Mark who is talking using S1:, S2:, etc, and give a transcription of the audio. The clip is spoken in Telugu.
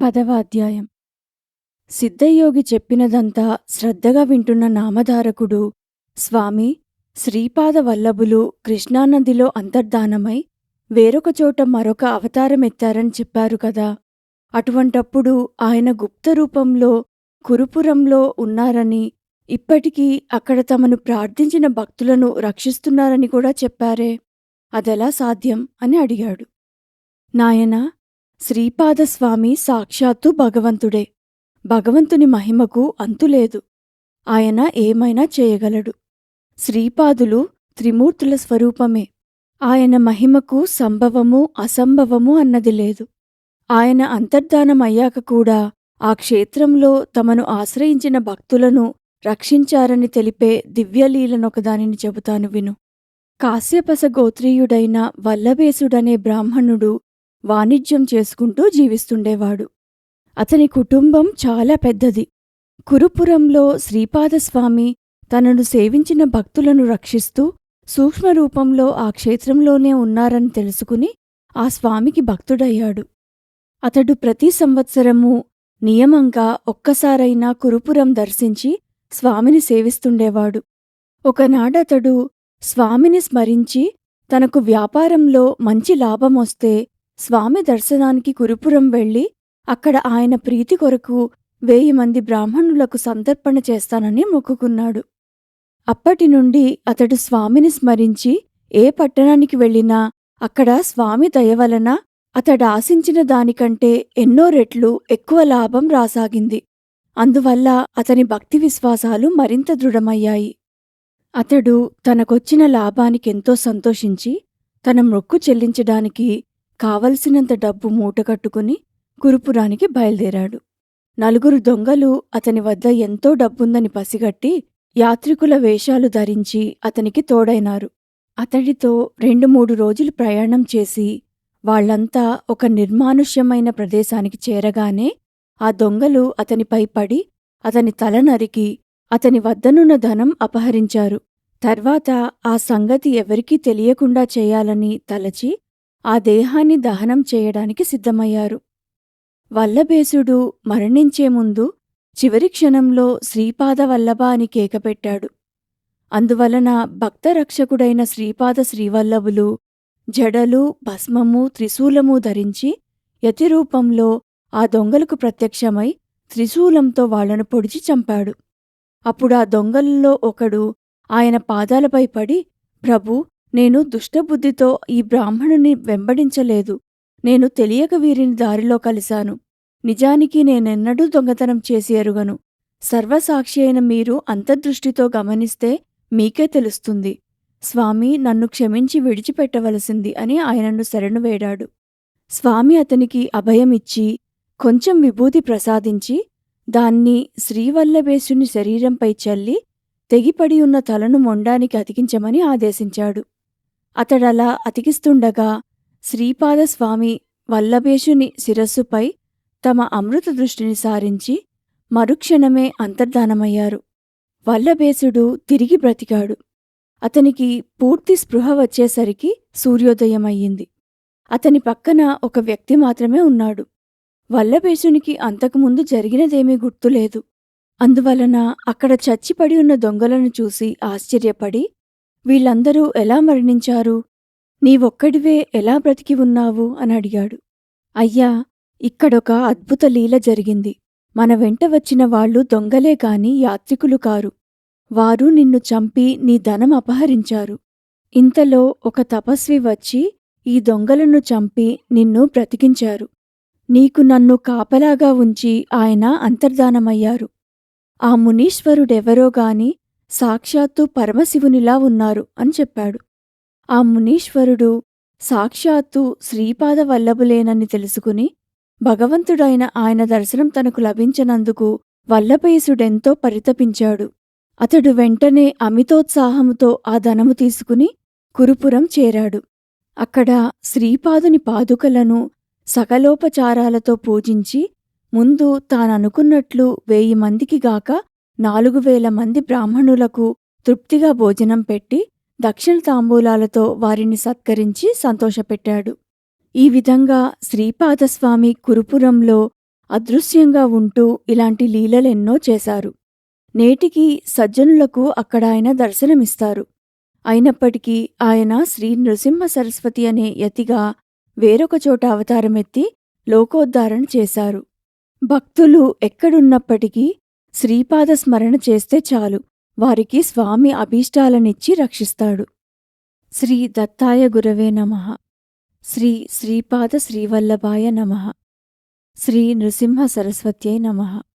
S1: పదవ అధ్యాయం. సిద్ధయోగి చెప్పినదంతా శ్రద్ధగా వింటున్న నామధారకుడు స్వామి శ్రీపాద వల్లభులు కృష్ణానదిలో అంతర్ధానమై వేరొక చోట మరొక అవతారమెత్తారని చెప్పారు కదా. అటువంటప్పుడు ఆయన గుప్త రూపంలో కురుపురంలో ఉన్నారని ఇప్పటికీ అక్కడ తమను ప్రార్థించిన భక్తులను రక్షిస్తున్నారని కూడా చెప్పారే. అదెలా సాధ్యం అని అడిగాడు. నాయనా శ్రీపాదస్వామి సాక్షాత్తు భగవంతుడే. భగవంతుని మహిమకు అంతులేదు ఆయన ఏమైనా చేయగలడు. శ్రీపాదులు త్రిమూర్తుల స్వరూపమే. ఆయన మహిమకు సంభవము అసంభవము అన్నది లేదు. ఆయన అంతర్ధానమయ్యాక కూడా ఆ క్షేత్రంలో తమను ఆశ్రయించిన భక్తులను రక్షించారని తెలిపే దివ్యలీలనొకదానిని చెబుతాను విను. కాశ్యపస గోత్రీయుడైన వల్లభేసుడనే బ్రాహ్మణుడు వాణిజ్యం చేసుకుంటూ జీవిస్తుండేవాడు. అతని కుటుంబం చాలా పెద్దది. కురుపురంలో శ్రీపాదస్వామి తనను సేవించిన భక్తులను రక్షిస్తూ సూక్ష్మరూపంలో ఆ క్షేత్రంలోనే ఉన్నారని తెలుసుకుని ఆ స్వామికి భక్తుడయ్యాడు. అతడు ప్రతి సంవత్సరమూ నియమంగా ఒక్కసారైనా కురుపురం దర్శించి స్వామిని సేవిస్తుండేవాడు. ఒకనాడతడు స్వామిని స్మరించి తనకు వ్యాపారంలో మంచి లాభమొస్తే స్వామి దర్శనానికి కురుపురం వెళ్ళి అక్కడ ఆయన ప్రీతి కొరకు వేయి మంది బ్రాహ్మణులకు సంతర్పణ చేస్తానని మొక్కుకున్నాడు. అప్పటినుండి అతడు స్వామిని స్మరించి ఏ పట్టణానికి వెళ్ళినా అక్కడ స్వామి దయవలన అతడాశించిన దానికంటే ఎన్నో రెట్లు ఎక్కువ లాభం రాసాగింది. అందువల్ల అతని భక్తి విశ్వాసాలు మరింత దృఢమయ్యాయి. అతడు తనకొచ్చిన లాభానికెంతో సంతోషించి తన మొక్కు చెల్లించడానికి కావలసినంత డబ్బు మూటకట్టుకుని కురుపురానికి బయలుదేరాడు. నలుగురు దొంగలు అతని వద్ద ఎంతో డబ్బుందని పసిగట్టి యాత్రికుల వేషాలు ధరించి అతనికి తోడైనారు. అతడితో రెండు మూడు రోజులు ప్రయాణం చేసి వాళ్ళంతా ఒక నిర్మానుష్యమైన ప్రదేశానికి చేరగానే ఆ దొంగలు అతనిపై పడి అతని తల నరికి అతని వద్దనున్న ధనం అపహరించారు. తర్వాత ఆ సంగతి ఎవరికీ తెలియకుండా చేయాలని తలచి ఆ దేహాన్ని దహనం చేయడానికి సిద్ధమయ్యారు. వల్లభేసుడు మరణించే ముందు చివరి క్షణంలో శ్రీపాద వల్లభ అని కేకపెట్టాడు. అందువలన భక్తరక్షకుడైన శ్రీపాద శ్రీవల్లభులు జడలు భస్మము త్రిశూలము ధరించి యతిరూపంలో ఆ దొంగలకు ప్రత్యక్షమై త్రిశూలంతో వాళ్ళను పొడిచి చంపాడు. అప్పుడా దొంగలలో ఒకడు ఆయన పాదాలపై పడి ప్రభు నేను దుష్టబుద్ధితో ఈ బ్రాహ్మణుని వెంబడించలేదు. నేను తెలియక వీరిని దారిలో కలిశాను. నిజానికి నేనెన్నడూ దొంగతనం చేసి ఎరుగను. సర్వసాక్షి అయిన మీరు అంతర్దృష్టితో గమనిస్తే మీకే తెలుస్తుంది. స్వామి నన్ను క్షమించి విడిచిపెట్టవలసింది అని ఆయనను శరణు వేడాడు. స్వామి అతనికి అభయమిచ్చి కొంచెం విభూతి ప్రసాదించి దాన్ని శ్రీవల్లభేశుని శరీరంపై చల్లి తెగిపడి ఉన్న తలను మొండానికి అతికించమని ఆదేశించాడు. అతడలా అతికిస్తుండగా శ్రీపాదస్వామి వల్లభేషుని శిరస్సుపై తమ అమృత దృష్టిని సారించి మరుక్షణమే అంతర్ధానమయ్యారు. వల్లభేసుడు తిరిగి బ్రతికాడు. అతనికి పూర్తి స్పృహ వచ్చేసరికి సూర్యోదయమయ్యింది. అతని పక్కన ఒక వ్యక్తి మాత్రమే ఉన్నాడు. వల్లభేశునికి అంతకుముందు జరిగినదేమీ గుర్తులేదు. అందువలన అక్కడ చచ్చిపడి ఉన్న దొంగలను చూసి ఆశ్చర్యపడి వీళ్ళందరూ ఎలా మరణించారు? నీవొక్కడివే ఎలా బ్రతికి ఉన్నావు? అని అడిగాడు. అయ్యా ఇక్కడొక అద్భుత లీల జరిగింది. మన వెంట వచ్చిన వాళ్ళు దొంగలే కాని యాత్రికులు కారు. వారు నిన్ను చంపి నీ ధనం అపహరించారు. ఇంతలో ఒక తపస్వి వచ్చి ఈ దొంగలను చంపి నిన్ను బ్రతికించారు. నీకు నన్ను కాపలాగా ఉంచి ఆయన అంతర్ధానమయ్యారు. ఆ మునీశ్వరుడెవరో గాని సాక్షాత్తు పరమశివునిలా ఉన్నారు అని చెప్పాడు. ఆ మునీశ్వరుడు సాక్షాత్తు శ్రీపాద వల్లభులేనని తెలుసుకుని భగవంతుడైన ఆయన దర్శనం తనకు లభించనందుకు వల్లభేసుడెంతో పరితపించాడు. అతడు వెంటనే అమితోత్సాహముతో ఆ ధనము తీసుకుని కురుపురం చేరాడు. అక్కడ శ్రీపాదుని పాదుకలను సకలోపచారాలతో పూజించి ముందు తాననుకున్నట్లు వేయి మందికి గాక నాలుగు వేల మంది బ్రాహ్మణులకు తృప్తిగా భోజనం పెట్టి దక్షిణ తాంబూలాలతో వారిని సత్కరించి సంతోషపెట్టాడు. ఈ విధంగా శ్రీపాదస్వామి కురుపురంలో అదృశ్యంగా ఉంటూ ఇలాంటి లీలలెన్నో చేశారు. నేటికి సజ్జనులకు అక్కడ ఆయన దర్శనమిస్తారు. అయినప్పటికీ ఆయన శ్రీ నృసింహ సరస్వతి అనే యతిగా వేరొక చోట అవతారమెత్తి లోకోద్ధారణ చేశారు. భక్తులు ఎక్కడున్నప్పటికీ శ్రీపాద స్మరణ చేస్తే చాలు. వారికి స్వామి అభీష్టాలనిచ్చి రక్షిస్తాడు. శ్రీ దత్తాయ గురవే నమః. శ్రీ శ్రీపాద శ్రీవల్లభాయ నమః. శ్రీ నృసింహ సరస్వత్యై నమః.